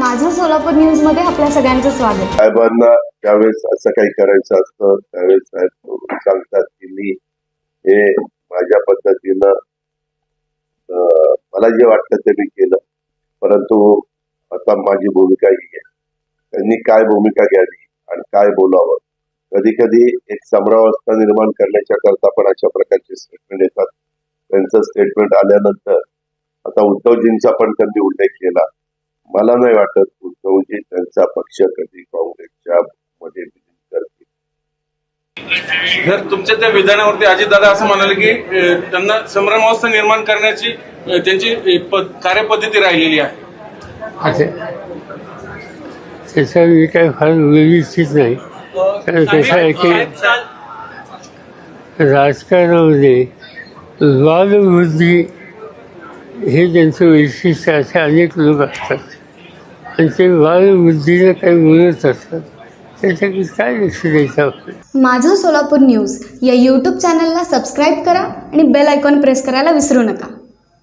माझं सोलापूर न्यूजमध्ये आपल्या सगळ्यांचं स्वागत. साहेबांना ज्यावेळेस असं काही करायचं असतं त्यावेळेस साहेब सांगतात की मी हे माझ्या पद्धतीनं मला जे वाटतं ते मी केलं. परंतु आता माझी भूमिका ही आहे. त्यांनी काय भूमिका घ्यावी आणि काय बोलावं? कधी कधी एक समरावस्था निर्माण करण्याच्या करता पण अशा प्रकारचे स्टेटमेंट येतात. त्यांचं स्टेटमेंट आल्यानंतर आता उद्धवजींचा पण त्यांनी उल्लेख केला. मला नाही वाटत उद्धवजी त्यांचा पक्ष कधी काँग्रेसच्या मध्ये विलीन करतील. तर तुमच्या त्या विधानावरती अजितदादा असं म्हणाले की त्यांना संभ्रमावस्था निर्माण करण्याची त्यांची कार्यपद्धती राहिलेली आहे. असं त्याचा मी काही फार व्यवस्थित नाही. कारण कसं आहे की राजकारणामध्ये वादवृद्धी हे त्यांचं वैशिष्ट्य असे अनेक लोक असतात. आणि ते वादवृद्धीला काही बोलत असतात. त्याच्याकडे काय लक्ष द्यायचं आपण? माझं सोलापूर न्यूज या यूट्यूब चॅनलला सबस्क्राईब करा आणि बेल आयकॉन प्रेस करायला विसरू नका.